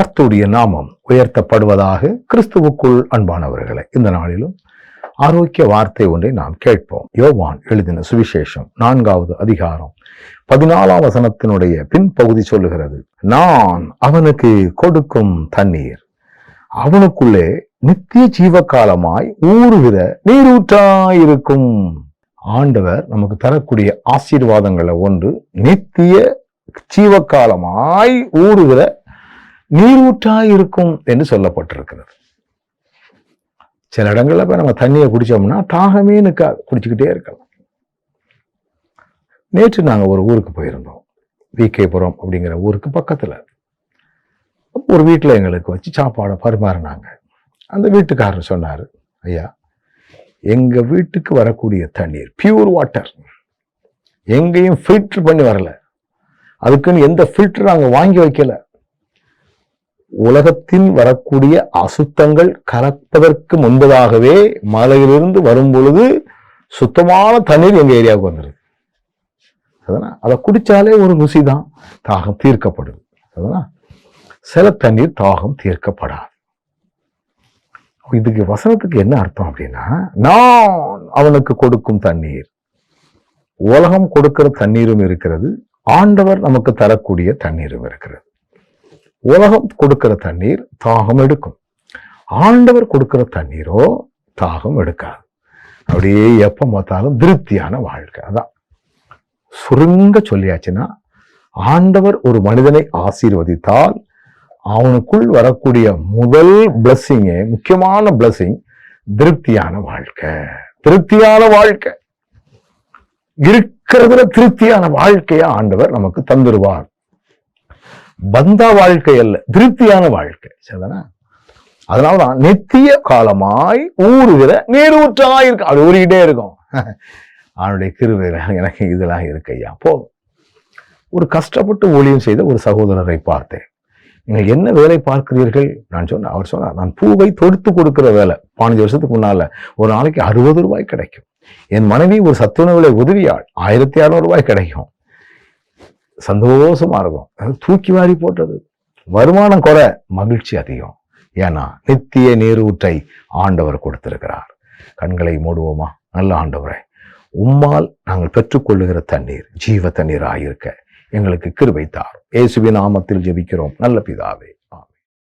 கர்த்துடைய நாமம் உயர்த்தப்படுவதாக கிறிஸ்துவுக்குள் அன்பானவர்களை இந்த நாளிலும் ஆரோக்கிய வார்த்தை ஒன்றை நாம் கேட்போம். யோவான் எழுதின சுவிசேஷம் நான்காவது அதிகாரம் பதினாலாம் வசனத்தினுடைய பின்பகுதி சொல்லுகிறது நான் அவனுக்கு கொடுக்கும் தண்ணீர் அவனுக்குள்ளே நித்திய ஜீவகாலமாய் ஊறுகிற நீரூற்றாயிருக்கும். ஆண்டவர் நமக்கு தரக்கூடிய ஆசீர்வாதங்களை ஒன்று நித்திய ஜீவகாலமாய் ஊறுகிற நீரூற்றாயிருக்கும் என்று சொல்லப்பட்டிருக்கிறது. சில இடங்கள்ல இப்போ நம்ம தண்ணியை குடிச்சோம்னா தாகமே நிற்கா குடிச்சுக்கிட்டே இருக்கலாம். நேற்று நாங்கள் ஒரு ஊருக்கு போயிருந்தோம். விகேபுரம் அப்படிங்கிற ஊருக்கு பக்கத்தில். ஒரு வீட்டில் எங்களுக்கு வச்சு சாப்பாடை பரிமாறினாங்க. அந்த வீட்டுக்காரர் சொன்னார் ஐயா எங்கள் வீட்டுக்கு வரக்கூடிய தண்ணீர் பியூர் வாட்டர் எங்கேயும் ஃபில்ட்ரு பண்ணி வரல. அதுக்குன்னு எந்த ஃபில்டர் நாங்கள் வாங்கி வைக்கலை. உலகத்தில் வரக்கூடிய அசுத்தங்கள் கலப்பதற்கு முன்பதாகவே மலையிலிருந்து வரும் பொழுது சுத்தமான தண்ணீர் எங்க ஏரியாவுக்கு வந்துருது. அதனா அதை குடிச்சாலே ஒரு ருசி தான். தாகம் தீர்க்கப்படுது. சில தண்ணீர் தாகம் தீர்க்கப்படாது. இதுக்கு வசனத்துக்கு என்ன அர்த்தம் அப்படின்னா நான் அவனுக்கு கொடுக்கும் தண்ணீர் உலகம் கொடுக்கிற தண்ணீரும் இருக்கிறது ஆண்டவர் நமக்கு தரக்கூடிய தண்ணீரும் இருக்கிறது. உலகம் கொடுக்கிற தண்ணீர் தாகம் எடுக்கும். ஆண்டவர் கொடுக்கிற தண்ணீரோ தாகம் எடுக்காது. அப்படியே எப்ப பார்த்தாலும் திருப்தியான வாழ்க்கை. அதான். சுருங்க சொல்லியாச்சுன்னா ஆண்டவர் ஒரு மனிதனை ஆசீர்வதித்தால் அவனுக்குள் வரக்கூடிய முதல் பிளஸ்ஸிங்கே முக்கியமான பிளஸ்ஸிங் திருப்தியான வாழ்க்கை. திருப்தியான வாழ்க்கை. இருக்கிறதுல திருப்தியான வாழ்க்கையை ஆண்டவர் நமக்கு தந்துருவார். பந்தா வாழ்க்கை அல்ல திருப்தியான வாழ்க்கை. சரிதானா? அதனாலதான் நித்திய காலமாய் ஊறுகிற நீரூற்றாய் இருக்கு. அது ஊறிக்கிட்டே இருக்கும். அவனுடைய கிருவையில எனக்கு இதெல்லாம் இருக்கு ஐயா. போதும் ஒரு கஷ்டப்பட்டு ஊழியம் செய்த ஒரு சகோதரரை பார்த்தேன். நீங்கள் என்ன வேலை பார்க்கிறீர்கள்? நான் சொன்னேன் அவர் சொன்னார் நான் பூவை தொடுத்து கொடுக்கிற வேலை. பதினஞ்சு வருஷத்துக்கு முன்னால ஒரு நாளைக்கு அறுபது ரூபாய் கிடைக்கும். என் மனைவி ஒரு சத்துணவுல உதவியாள் ஆயிரத்தி அறுநூறு ரூபாய் கிடைக்கும். சந்தோஷமா இருக்கும். தூக்கி வாரி போட்டது. வருமானம் குறை மகிழ்ச்சி அதிகம். ஏன்னா நித்திய நீரூற்றை ஆண்டவர் கொடுத்திருக்கிறார். கண்களை மூடுவோமா? நல்ல ஆண்டவரே உம்மால் நாங்கள் பெற்றுக்கொள்ளுகிற தண்ணீர் ஜீவ தண்ணீராயிருக்க எங்களுக்கு கிருபை தார் இயேசுவின் நாமத்தில் ஜெபிக்கிறோம். நல்ல பிதாவே.